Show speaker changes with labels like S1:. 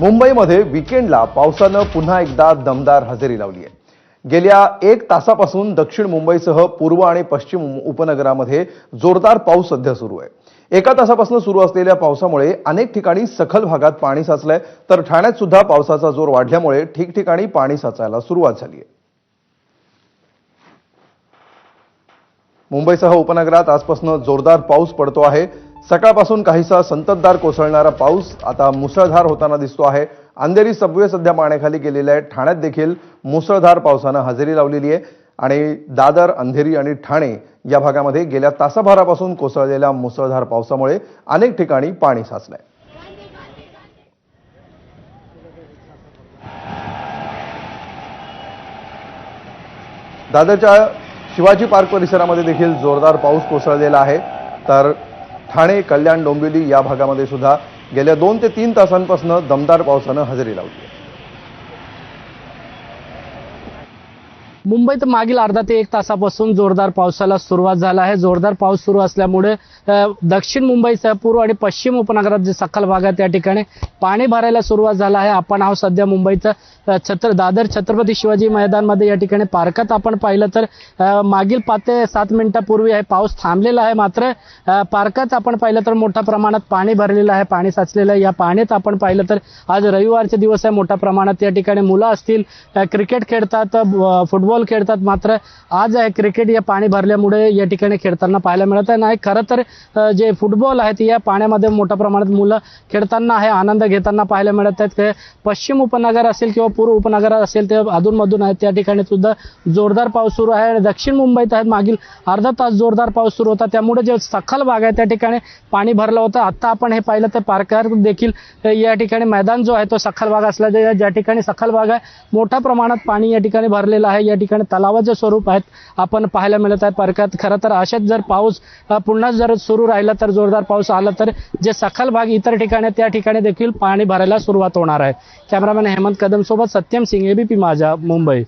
S1: मुंबईमध्ये विकेंडला पावसानं पुन्हा एकदा दमदार हजेरी लावली आहे. गेल्या एक तासापासून दक्षिण मुंबईसह पूर्व आणि पश्चिम उपनगरामध्ये जोरदार पाऊस सध्या सुरू आहे. एका तासापासून सुरू असलेल्या पावसामुळे अनेक ठिकाणी सखल भागात पाणी साचलंय. तर ठाण्यात सुद्धा पावसाचा जोर वाढल्यामुळे ठिकठिकाणी पाणी साचायला सुरुवात झाली आहे. मुंबईसह उपनगरात आजपासून जोरदार पाऊस पडतो आहे. सकाळपासून काहीसा संततधार कोसळणारा पाऊस आता मुसळधार होताना दिसतो आहे. अंधेरी सबवे सध्या पाण्याखाली गेलेले आहे. ठाण्यात देखील मुसळधार पावसानं हजेरी लावलेली आहे. आणि दादर अंधेरी आणि ठाणे या भागामध्ये गेल्या तासाभरापासून कोसळलेल्या मुसळधार पावसामुळे अनेक ठिकाणी पाणी साचलंय. दादरच्या शिवाजी पार्क परिसरामध्ये देखील जोरदार पाऊस कोसळलेला आहे. तर ठाणे कल्याण डोंबिवली या भागामध्ये सुद्धा गेल्या दोन ते तीन तासांपासून दमदार पावसानं हजेरी लावली आहे.
S2: मुंबईत मागील अर्धा ते एक तासापासून जोरदार पावसाला सुरुवात झाला आहे. जोरदार पाऊस सुरू असल्यामुळे दक्षिण मुंबईसह पूर्व आणि पश्चिम उपनगरात जे सखल भाग आहे त्या ठिकाणी पाणी भरायला सुरुवात झाला आहे. आपण आहोत सध्या मुंबईचं छत्र दादर छत्रपती शिवाजी मैदानमध्ये या ठिकाणी पार्कात आपण पाहिलं तर मागील पाच ते सात मिनिटापूर्वी आहे पाऊस थांबलेला आहे मात्र पार्कात आपण पाहिलं तर मोठ्या प्रमाणात पाणी भरलेलं आहे. पाणी साचलेलं आहे. या पाण्यात आपण पाहिलं तर आज रविवारचे दिवस आहे. मोठ्या प्रमाणात या ठिकाणी मुलं असतील क्रिकेट खेळतात फुटबॉल फुटबॉल खेळतात. मात्र आज आहे क्रिकेट या पाणी भरल्यामुळे या ठिकाणी खेळताना पाहायला मिळत आहे. नाही खरं तर जे फुटबॉल आहेत या पाण्यामध्ये मोठ्या प्रमाणात मुलं खेळताना आहे आनंद घेताना पाहायला मिळत आहेत. ते पश्चिम उपनगर असेल किंवा पूर्व उपनगर असेल ते अधूनमधून आहेत. त्या ठिकाणी सुद्धा जोरदार पाऊस सुरू आहे. दक्षिण मुंबईत आहेत मागील अर्धा तास जोरदार पाऊस सुरू होता. त्यामुळे जे सखल भाग आहे त्या ठिकाणी पाणी भरलं होतं. आता आपण हे पाहिलं तर पार्कार देखील या ठिकाणी मैदान जो आहे तो सखल भाग असला ज्या ठिकाणी सखल भाग आहे मोठ्या प्रमाणात पाणी या ठिकाणी भरलेलं आहे. या ठिकाणी तलावाचे स्वरूप आहेत. आपण पाहायला मिळत आहे परकात खरं तर असेच जर पाऊस पुन्हा जर सुरू राहिला तर जोरदार पाऊस आला तर जे सखल भाग इतर ठिकाणी त्या ठिकाणी देखील पाणी भरायला सुरुवात होणार आहे. कॅमेरामॅन हेमंत कदम सोबत सत्यम सिंग एबीपी माझा मुंबई.